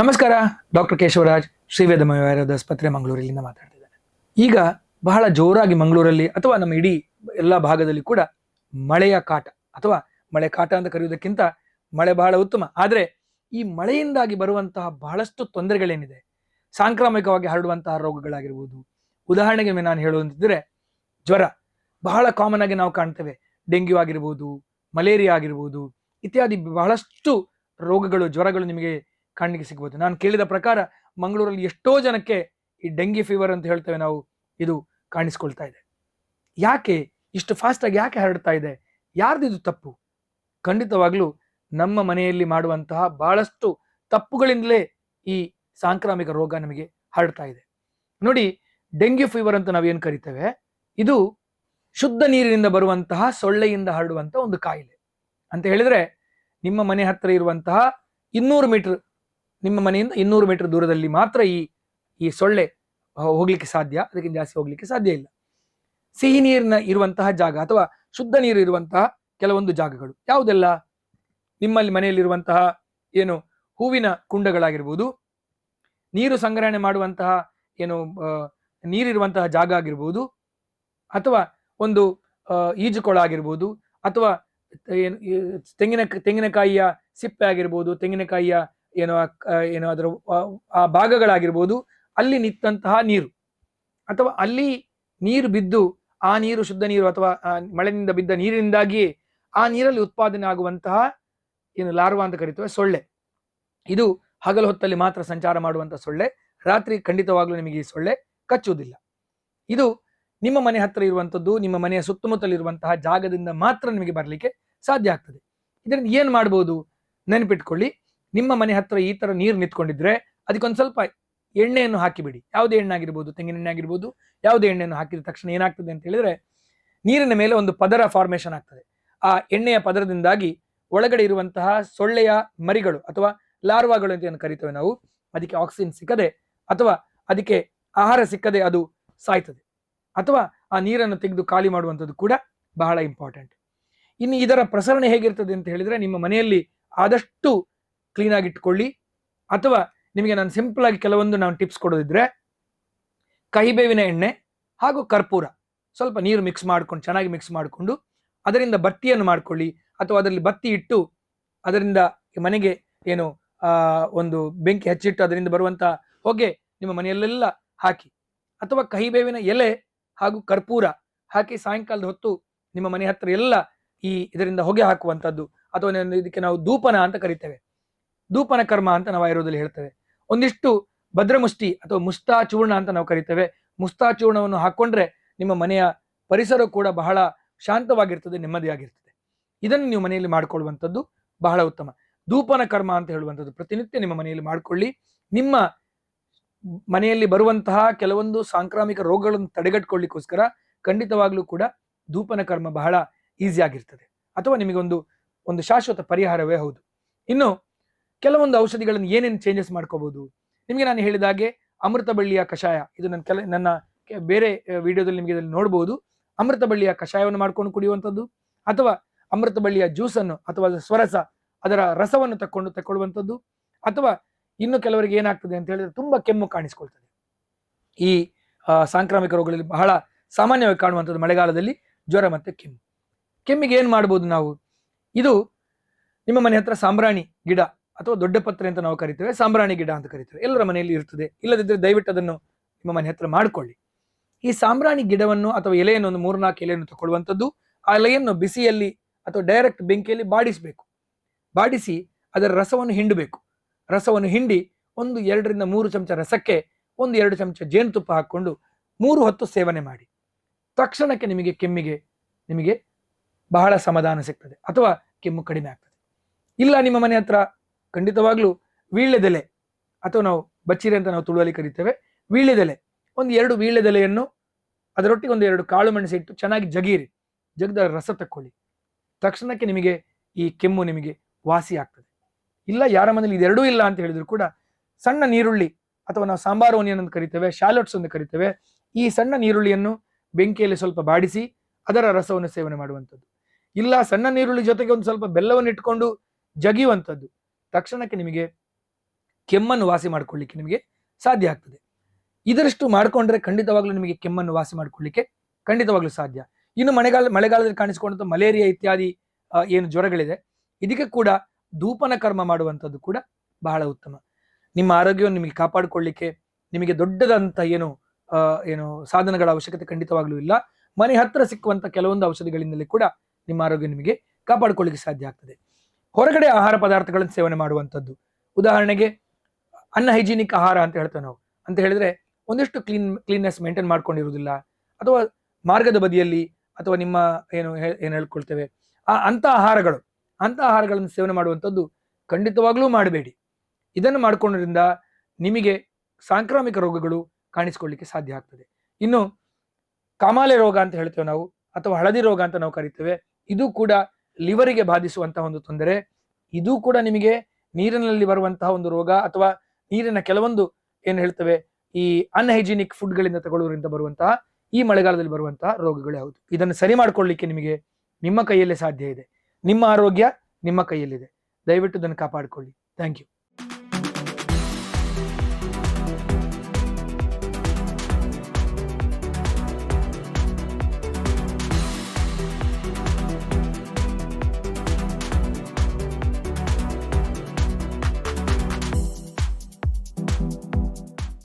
ನಮಸ್ಕಾರ, ಡಾಕ್ಟರ್ ಕೇಶವರಾಜ್ ಶ್ರೀವೇದ ಆಸ್ಪತ್ರೆ ಮಂಗಳೂರಿನಿಂದ ಮಾತಾಡ್ತಿದ್ದಾರೆ ಈಗ ಬಹಳ ಜೋರಾಗಿ ಮಂಗಳೂರಲ್ಲಿ ಅಥವಾ ನಮ್ಮ ಇಡೀ ಎಲ್ಲ ಭಾಗದಲ್ಲಿ ಕೂಡ ಮಳೆಯ ಕಾಟ, ಅಥವಾ ಮಳೆ ಕಾಟ ಅಂತ ಕರೆಯುವುದಕ್ಕಿಂತ ಮಳೆ ಬಹಳ ಉತ್ತಮ. ಆದರೆ ಈ ಮಳೆಯಿಂದಾಗಿ ಬರುವಂತಹ ಬಹಳಷ್ಟು ತೊಂದರೆಗಳೇನಿದೆ? ಸಾಂಕ್ರಾಮಿಕವಾಗಿ ಹರಡುವಂತಹ ರೋಗಗಳಾಗಿರ್ಬೋದು. ಉದಾಹರಣೆಗೆ ನಾನು ಹೇಳುವಂತಿದ್ರೆ, ಜ್ವರ. ಬಹಳ ಕಾಮನ್ ಆಗಿ ನಾವು ಕಾಣ್ತೇವೆ. ಡೆಂಗ್ಯೂ ಆಗಿರ್ಬೋದು, ಮಲೇರಿಯಾ ಆಗಿರ್ಬೋದು, ಇತ್ಯಾದಿ ಬಹಳಷ್ಟು ರೋಗಗಳು, ಜ್ವರಗಳು ನಿಮಗೆ ಕಾಣಲಿಕ್ಕೆ ಸಿಗ್ಬೋದು. ನಾನು ಕೇಳಿದ ಪ್ರಕಾರ ಮಂಗಳೂರಲ್ಲಿ ಎಷ್ಟೋ ಜನಕ್ಕೆ ಈ ಡೆಂಗಿ ಫೀವರ್ ಅಂತ ಹೇಳ್ತೇವೆ ನಾವು, ಇದು ಕಾಣಿಸ್ಕೊಳ್ತಾ ಇದೆ. ಯಾಕೆ? ಇಷ್ಟು ಫಾಸ್ಟ್ ಆಗಿ ಯಾಕೆ ಹರಡ್ತಾ ಇದೆ? ಯಾರ್ದಿದು ತಪ್ಪು? ಖಂಡಿತವಾಗ್ಲೂ ನಮ್ಮ ಮನೆಯಲ್ಲಿ ಮಾಡುವಂತಹ ಬಹಳಷ್ಟು ತಪ್ಪುಗಳಿಂದಲೇ ಈ ಸಾಂಕ್ರಾಮಿಕ ರೋಗ ನಮಗೆ ಹರಡ್ತಾ ಇದೆ. ನೋಡಿ ಡೆಂಗ್ಯೂ ಫೀವರ್ ಅಂತ ನಾವೇನು ಕರಿತೇವೆ? ಇದು ಶುದ್ಧ ನೀರಿನಿಂದ ಬರುವಂತಹ ಸೊಳ್ಳೆಯಿಂದ ಹರಡುವಂತಹ ಒಂದು ಕಾಯಿಲೆ. ಅಂತ ಹೇಳಿದ್ರೆ, ನಿಮ್ಮ ಮನೆ ಹತ್ತಿರ ಇರುವಂತಹ ಇನ್ನೂರು ಮೀಟರ್ ನಿಮ್ಮ ಮನೆಯಿಂದ ಇನ್ನೂರು ಮೀಟರ್ ದೂರದಲ್ಲಿ ಮಾತ್ರ ಈ ಈ ಸೊಳ್ಳೆ ಹೋಗ್ಲಿಕ್ಕೆ ಸಾಧ್ಯ? ಅದಕ್ಕಿಂತ ಜಾಸ್ತಿ ಹೋಗ್ಲಿಕ್ಕೆ ಸಾಧ್ಯ ಇಲ್ಲ. ಸಿಹಿ ನೀರಿನ ಇರುವಂತಹ ಜಾಗ ಅಥವಾ ಶುದ್ಧ ನೀರು ಇರುವಂತಹ ಕೆಲವೊಂದು ಜಾಗಗಳು. ಯಾವುದೆಲ್ಲ? ನಿಮ್ಮಲ್ಲಿ ಮನೆಯಲ್ಲಿರುವಂತಹ ಏನು ಹೂವಿನ ಕುಂಡಗಳಾಗಿರ್ಬೋದು, ನೀರು ಸಂಗ್ರಹಣೆ ಮಾಡುವಂತಹ ಏನು ನೀರಿರುವಂತಹ ಜಾಗ ಆಗಿರ್ಬೋದು, ಅಥವಾ ಒಂದು ಈಜುಕೊಳ ಆಗಿರ್ಬೋದು, ಅಥವಾ ತೆಂಗಿನ, ತೆಂಗಿನಕಾಯಿಯ ಸಿಪ್ಪೆ ಆಗಿರ್ಬೋದು, ತೆಂಗಿನಕಾಯಿಯ ಏನು ಏನು ಅದರ, ಆ- ಆ ಭಾಗಗಳಾಗಿರ್ಬೋದು, ಅಲ್ಲಿ ನಿಂತಹ ನೀರು. ಅಥವಾ ಅಲ್ಲಿ ನೀರು ಬಿದ್ದು, ಆ ನೀರು ಶುದ್ಧ ನೀರು ಅಥವಾ ಮಳೆಯಿಂದ ಬಿದ್ದ ನೀರಿನಿಂದಾಗಿ ಆ ನೀರಲ್ಲಿ ಉತ್ಪಾದನೆ ಆಗುವಂತಹ, ಏನು, ಲಾರ್ವಾ ಅಂತ ಕರಿತೇವೆ, ಸೊಳ್ಳೆ. ಇದು ಹಗಲು ಹೊತ್ತಲ್ಲಿ ಮಾತ್ರ ಸಂಚಾರ ಮಾಡುವಂತಹ ಸೊಳ್ಳೆ. ರಾತ್ರಿ ಖಂಡಿತವಾಗ್ಲೂ ನಿಮಗೆ ಈ ಸೊಳ್ಳೆ ಕಚ್ಚುವುದಿಲ್ಲ. ಇದು ನಿಮ್ಮ ಮನೆ ಹತ್ತಿರ ಇರುವಂಥದ್ದು ನಿಮ್ಮ ಮನೆಯ ಸುತ್ತಮುತ್ತಲಿರುವಂತಹ ಜಾಗದಿಂದ ಮಾತ್ರ ನಿಮಗೆ ಬರಲಿಕ್ಕೆ ಸಾಧ್ಯ ಆಗ್ತದೆ. ಇದರಿಂದ ಏನ್ ಮಾಡ್ಬೋದು? ನೆನಪಿಟ್ಕೊಳ್ಳಿ. ನಿಮ್ಮ ಮನೆ ಹತ್ರ ಈ ತರ ನೀರು ನಿಂತ್ಕೊಂಡಿದ್ರೆ ಅದಕ್ಕೊಂದು ಸ್ವಲ್ಪ ಎಣ್ಣೆಯನ್ನು ಹಾಕಿಬಿಡಿ. ಯಾವುದೇ ಎಣ್ಣೆ ಆಗಿರ್ಬೋದು, ತೆಂಗಿನ ಎಣ್ಣೆ ಆಗಿರ್ಬೋದು, ಯಾವುದೇ ಎಣ್ಣೆಯನ್ನು ಹಾಕಿದ ತಕ್ಷಣ ಏನಾಗ್ತದೆ ಅಂತ ಹೇಳಿದ್ರೆ ನೀರಿನ ಮೇಲೆ ಒಂದು ಪದರ ಫಾರ್ಮೇಶನ್ ಆಗ್ತದೆ. ಆ ಎಣ್ಣೆಯ ಪದರದಿಂದಾಗಿ ಒಳಗಡೆ ಇರುವಂತಹ ಸೊಳ್ಳೆಯ ಮರಿಗಳು ಅಥವಾ ಲಾರ್ವಾಗಳು ಅಂತ ಏನು ಕರಿತೇವೆ ನಾವು, ಅದಕ್ಕೆ ಆಕ್ಸಿಜನ್ ಸಿಕ್ಕದೆ ಅಥವಾ ಅದಕ್ಕೆ ಆಹಾರ ಸಿಕ್ಕದೆ ಅದು ಸಾಯ್ತದೆ. ಅಥವಾ ಆ ನೀರನ್ನು ತೆಗೆದು ಖಾಲಿ ಮಾಡುವಂಥದ್ದು ಕೂಡ ಬಹಳ ಇಂಪಾರ್ಟೆಂಟ್ ಇನ್ನು ಇದರ ಪ್ರಸರಣ ಹೇಗಿರ್ತದೆ ಅಂತ ಹೇಳಿದ್ರೆ ನಿಮ್ಮ ಮನೆಯಲ್ಲಿ ಆದಷ್ಟು ಕ್ಲೀನ್ ಆಗಿ ಇಟ್ಕೊಳ್ಳಿ. ಅಥವಾ ನಿಮಗೆ ನಾನು ಸಿಂಪಲ್ ಆಗಿ ಕೆಲವೊಂದು ನಾನು ಟಿಪ್ಸ್ ಕೊಡೋದಿದ್ರೆ ಕಹಿಬೇವಿನ ಎಣ್ಣೆ ಹಾಗೂ ಕರ್ಪೂರ. ಸ್ವಲ್ಪ ನೀರು ಮಿಕ್ಸ್ ಮಾಡ್ಕೊಂಡು, ಚೆನ್ನಾಗಿ ಮಿಕ್ಸ್ ಮಾಡಿಕೊಂಡು, ಅದರಿಂದ ಬತ್ತಿಯನ್ನು ಮಾಡ್ಕೊಳ್ಳಿ. ಅಥವಾ ಅದರಲ್ಲಿ ಬತ್ತಿ ಇಟ್ಟು, ಅದರಿಂದ ಮನೆಗೆ ಏನು ಒಂದು ಬೆಂಕಿ ಹಚ್ಚಿಟ್ಟು ಅದರಿಂದ ಬರುವಂಥ ಹೊಗೆ ನಿಮ್ಮ ಮನೆಯಲ್ಲೆಲ್ಲ ಹಾಕಿ. ಅಥವಾ ಕಹಿಬೇವಿನ ಎಲೆ ಹಾಗೂ ಕರ್ಪೂರ ಹಾಕಿ ಸಾಯಂಕಾಲದ ಹೊತ್ತು ನಿಮ್ಮ ಮನೆ ಹತ್ತಿರ ಎಲ್ಲ ಈ ಇದರಿಂದ ಹೊಗೆ ಹಾಕುವಂಥದ್ದು. ಅಥವಾ ಇದಕ್ಕೆ ನಾವು ಧೂಪನ ಅಂತ ಕರಿತೇವೆ. ಧೂಪನ ಕರ್ಮ ಅಂತ ನಾವು ಆಯುರ್ವೇದದಲ್ಲಿ ಹೇಳ್ತೇವೆ. ಒಂದಿಷ್ಟು ಭದ್ರಮುಷ್ಟಿ ಅಥವಾ ಮುಸ್ತಾ ಚೂರ್ಣ ಅಂತ ನಾವು ಕರಿತೇವೆ. ಮುಸ್ತಾ ಚೂರ್ಣವನ್ನು ಹಾಕೊಂಡ್ರೆ ನಿಮ್ಮ ಮನೆಯ ಪರಿಸರ ಕೂಡ ಬಹಳ ಶಾಂತವಾಗಿರ್ತದೆ, ನೆಮ್ಮದಿಯಾಗಿರ್ತದೆ. ಇದನ್ನು ನೀವು ಮನೆಯಲ್ಲಿ ಮಾಡ್ಕೊಳ್ಳುವಂಥದ್ದು ಬಹಳ ಉತ್ತಮ. ಧೂಪನ ಕರ್ಮ ಅಂತ ಹೇಳುವಂಥದ್ದು ಪ್ರತಿನಿತ್ಯ ನಿಮ್ಮ ಮನೆಯಲ್ಲಿ ಮಾಡಿಕೊಳ್ಳಿ. ನಿಮ್ಮ ಮನೆಯಲ್ಲಿ ಬರುವಂತಹ ಕೆಲವೊಂದು ಸಾಂಕ್ರಾಮಿಕ ರೋಗಗಳನ್ನು ತಡೆಗಟ್ಕೊಳ್ಳಿಕ್ಕೋಸ್ಕರ ಖಂಡಿತವಾಗ್ಲೂ ಕೂಡ ಧೂಪನ ಕರ್ಮ ಬಹಳ ಈಸಿ ಆಗಿರ್ತದೆ ಅಥವಾ ನಿಮಗೊಂದು, ಒಂದು ಶಾಶ್ವತ ಪರಿಹಾರವೇ ಹೌದು. ಇನ್ನು ಕೆಲವೊಂದು ಔಷಧಿಗಳನ್ನು ಏನೇನು ಚೇಂಜಸ್ ಮಾಡ್ಕೋಬಹುದು ನಿಮಗೆ ನಾನು ಹೇಳಿದ ಹಾಗೆ ಅಮೃತ ಬಳ್ಳಿಯ ಕಷಾಯ, ಇದು ನನ್ನ ಕೆಲ, ನನ್ನ ಬೇರೆ ವಿಡಿಯೋದಲ್ಲಿ ನಿಮಗೆ ಇದನ್ನು ನೋಡಬಹುದು ಅಮೃತ ಬಳ್ಳಿಯ ಕಷಾಯವನ್ನು ಮಾಡ್ಕೊಂಡು ಕುಡಿಯುವಂಥದ್ದು ಅಥವಾ ಅಮೃತ ಬಳ್ಳಿಯ ಜ್ಯೂಸನ್ನು ಅಥವಾ ಸ್ವರಸ, ಅದರ ರಸವನ್ನು ತಕ್ಕೊಂಡು ತಕ್ಕೊಳ್ಳುವಂಥದ್ದು ಅಥವಾ ಇನ್ನು ಕೆಲವರಿಗೆ ಏನಾಗ್ತದೆ ಅಂತ ಹೇಳಿದ್ರೆ ತುಂಬಾ ಕೆಮ್ಮು ಕಾಣಿಸ್ಕೊಳ್ತದೆ. ಈ ಸಾಂಕ್ರಾಮಿಕ ರೋಗಗಳಲ್ಲಿ ಬಹಳ ಸಾಮಾನ್ಯವಾಗಿ ಕಾಣುವಂಥದ್ದು ಮಳೆಗಾಲದಲ್ಲಿ ಜ್ವರ ಮತ್ತೆ ಕೆಮ್ಮು. ಕೆಮ್ಮಿಗೆ ಏನು ಮಾಡ್ಬೋದು ನಾವು? ಇದು ನಿಮ್ಮ ಮನೆ ಹತ್ರ ಸಾಂಬ್ರಾಣಿ ಗಿಡ ಅಥವಾ ದೊಡ್ಡ ಪತ್ರೆ ಅಂತ ನಾವು ಕರಿತೇವೆ, ಸಾಂಬ್ರಾಣಿ ಗಿಡ ಅಂತ ಕರಿತೇವೆ, ಎಲ್ಲರ ಮನೆಯಲ್ಲಿ ಇರ್ತದೆ. ಇಲ್ಲದಿದ್ದರೆ ದಯವಿಟ್ಟು ಅದನ್ನು ನಿಮ್ಮ ಮನೆ ಹತ್ರ ಮಾಡಿಕೊಳ್ಳಿ. ಈ ಸಾಂಬ್ರಾಣಿ ಗಿಡವನ್ನು ಅಥವಾ ಎಲೆಯನ್ನು ಒಂದು ಮೂರ್ನಾಲ್ಕು ಎಲೆಯನ್ನು ತಗೊಳ್ಳುವಂಥದ್ದು, ಆ ಎಲೆಯನ್ನು ಬಿಸಿಯಲ್ಲಿ ಅಥವಾ ಡೈರೆಕ್ಟ್ ಬೆಂಕಿಯಲ್ಲಿ ಬಾಡಿಸಬೇಕು. ಬಾಡಿಸಿ ಅದರ ರಸವನ್ನು ಹಿಂಡಬೇಕು. ರಸವನ್ನು ಹಿಂಡಿ ಒಂದು ಎರಡರಿಂದ ಮೂರು ಚಮಚ ರಸಕ್ಕೆ ಒಂದು ಎರಡು ಚಮಚ ಜೇನುತುಪ್ಪ ಹಾಕ್ಕೊಂಡು ಮೂರು ಹೊತ್ತು ಸೇವನೆ ಮಾಡಿ. ತಕ್ಷಣಕ್ಕೆ ನಿಮಗೆ ಕೆಮ್ಮಿಗೆ ನಿಮಗೆ ಬಹಳ ಸಮಾಧಾನ ಸಿಗ್ತದೆ ಅಥವಾ ಕೆಮ್ಮು ಕಡಿಮೆ ಆಗ್ತದೆ. ಇಲ್ಲ ನಿಮ್ಮ ಮನೆ ಹತ್ರ ಖಂಡಿತವಾಗ್ಲೂ ವೀಳ್ಯದೆಲೆ ಅಥವಾ ನಾವು ಬಚ್ಚಿರೆ ಅಂತ ನಾವು ತುಳುವಲ್ಲಿ ಕರಿತೇವೆ, ವೀಳ್ಯದೆಲೆ. ಒಂದು ಎರಡು ವೀಳ್ಯದೆಲೆಯನ್ನು ಅದರೊಟ್ಟಿಗೆ ಒಂದು ಎರಡು ಕಾಳು ಮೆಣಸಿಟ್ಟು ಚೆನ್ನಾಗಿ ಜಗೀರಿ. ಜಗದ ರಸ ತಕ್ಕೊಳ್ಳಿ. ತಕ್ಷಣಕ್ಕೆ ನಿಮಗೆ ಈ ಕೆಮ್ಮು ನಿಮಗೆ ವಾಸಿ ಆಗ್ತದೆ. ಇಲ್ಲ, ಯಾರ ಮನೇಲಿ ಇದೆರಡೂ ಇಲ್ಲ ಅಂತ ಹೇಳಿದ್ರು ಕೂಡ ಸಣ್ಣ ನೀರುಳ್ಳಿ ಅಥವಾ ನಾವು ಸಾಂಬಾರು ಓನಿಯನ್ ಅಂತ ಕರಿತೇವೆ, ಶಾಲೋಟ್ಸ್ ಅಂತ ಕರಿತೇವೆ, ಈ ಸಣ್ಣ ನೀರುಳ್ಳಿಯನ್ನು ಬೆಂಕಿಯಲ್ಲಿ ಸ್ವಲ್ಪ ಬಾಡಿಸಿ ಅದರ ರಸವನ್ನು ಸೇವನೆ ಮಾಡುವಂಥದ್ದು. ಇಲ್ಲ, ಸಣ್ಣ ನೀರುಳ್ಳಿ ಜೊತೆಗೆ ಒಂದು ಸ್ವಲ್ಪ ಬೆಲ್ಲವನ್ನು ಇಟ್ಕೊಂಡು ಜಗಿಯುವಂಥದ್ದು. ತಕ್ಷಣಕ್ಕೆ ನಿಮಗೆ ಕೆಮ್ಮನ್ನು ವಾಸಿ ಮಾಡಿಕೊಳ್ಳಿಕ್ಕೆ ನಿಮಗೆ ಸಾಧ್ಯ ಆಗ್ತದೆ. ಇದರಷ್ಟು ಮಾಡ್ಕೊಂಡ್ರೆ ಖಂಡಿತವಾಗ್ಲೂ ನಿಮಗೆ ಕೆಮ್ಮನ್ನು ವಾಸಿ ಮಾಡಿಕೊಳ್ಳಿಕ್ಕೆ ಖಂಡಿತವಾಗ್ಲೂ ಸಾಧ್ಯ. ಇನ್ನು ಮಳೆಗಾಲ, ಮಳೆಗಾಲದಲ್ಲಿ ಕಾಣಿಸಿಕೊಂಡಂಥ ಮಲೇರಿಯಾ ಇತ್ಯಾದಿ ಏನು ಜ್ವರಗಳಿದೆ, ಇದಕ್ಕೆ ಕೂಡ ಧೂಪನ ಕರ್ಮ ಮಾಡುವಂಥದ್ದು ಕೂಡ ಬಹಳ ಉತ್ತಮ. ನಿಮ್ಮ ಆರೋಗ್ಯವನ್ನು ನಿಮಗೆ ಕಾಪಾಡಿಕೊಳ್ಳಿಕ್ಕೆ ನಿಮಗೆ ದೊಡ್ಡದಂತ ಏನು ಏನು ಸಾಧನಗಳ ಅವಶ್ಯಕತೆ ಖಂಡಿತವಾಗ್ಲೂ ಇಲ್ಲ. ಮನೆ ಹತ್ತಿರ ಸಿಕ್ಕುವಂಥ ಕೆಲವೊಂದು ಔಷಧಿಗಳಿಂದಲೇ ಕೂಡ ನಿಮ್ಮ ಆರೋಗ್ಯ ನಿಮಗೆ ಕಾಪಾಡಿಕೊಳ್ಳಿಕ್ಕೆ ಸಾಧ್ಯ ಆಗ್ತದೆ. ಹೊರಗಡೆ ಆಹಾರ ಪದಾರ್ಥಗಳನ್ನು ಸೇವನೆ ಮಾಡುವಂಥದ್ದು. ಉದಾಹರಣೆಗೆ, ಅನ್ನ ಹೈಜೀನಿಕ್ ಆಹಾರ ಅಂತ ಹೇಳ್ತೇವೆ ನಾವು. ಅಂತ ಹೇಳಿದ್ರೆ, ಒಂದಿಷ್ಟು ಕ್ಲೀನ್, ಕ್ಲೀನ್ನೆಸ್ ಮೇಂಟೈನ್ ಮಾಡ್ಕೊಂಡಿರುವುದಿಲ್ಲ. ಅಥವಾ ಮಾರ್ಗದ ಬದಿಯಲ್ಲಿ, ಅಥವಾ ನಿಮ್ಮ ಏನು ಏನು ಹೇಳ್ಕೊಳ್ತೇವೆ, ಆ ಅಂತ ಆಹಾರಗಳು ಅಂತ ಆಹಾರಗಳನ್ನು ಸೇವನೆ ಮಾಡುವಂಥದ್ದು ಖಂಡಿತವಾಗ್ಲೂ ಮಾಡಬೇಡಿ. ಇದನ್ನು ಮಾಡಿಕೊಂಡ್ರಿಂದ ನಿಮಗೆ ಸಾಂಕ್ರಾಮಿಕ ರೋಗಗಳು ಕಾಣಿಸಿಕೊಳ್ಳಿಕ್ಕೆ ಸಾಧ್ಯ ಆಗ್ತದೆ. ಇನ್ನು, ಕಾಮಾಲೆ ರೋಗ ಅಂತ ಹೇಳ್ತೇವೆ ನಾವು, ಅಥವಾ ಹಳದಿ ರೋಗ ಅಂತ ನಾವು ಕರಿತೇವೆ, ಇದು ಕೂಡ ಲಿವರಿಗೆ ಬಾಧಿಸುವಂತಹ ಒಂದು ತೊಂದರೆ. ಇದು ಕೂಡ ನಿಮಗೆ ನೀರಿನಲ್ಲಿ ಬರುವಂತಹ ಒಂದು ರೋಗ ಅಥವಾ ನೀರಿನ ಕೆಲವೊಂದು ಏನು ಹೇಳ್ತವೆ, ಈ ಅನ್ಹೈಜಿನಿಕ್ ಫುಡ್ಗಳಿಂದ ತಗೊಳ್ಳುವುದರಿಂದ ಬರುವಂತಹ, ಈ ಮಳೆಗಾಲದಲ್ಲಿ ಬರುವಂತಹ ರೋಗಗಳು ಯಾವುದು ಇದನ್ನು ಸರಿ ಮಾಡ್ಕೊಳ್ಳಿಕ್ಕೆ ನಿಮಗೆ ನಿಮ್ಮ ಕೈಯಲ್ಲೇ ಸಾಧ್ಯ ಇದೆ. ನಿಮ್ಮ ಆರೋಗ್ಯ ನಿಮ್ಮ ಕೈಯಲ್ಲಿದೆ. ದಯವಿಟ್ಟು ಇದನ್ನು ಕಾಪಾಡಿಕೊಳ್ಳಿ. Thank you.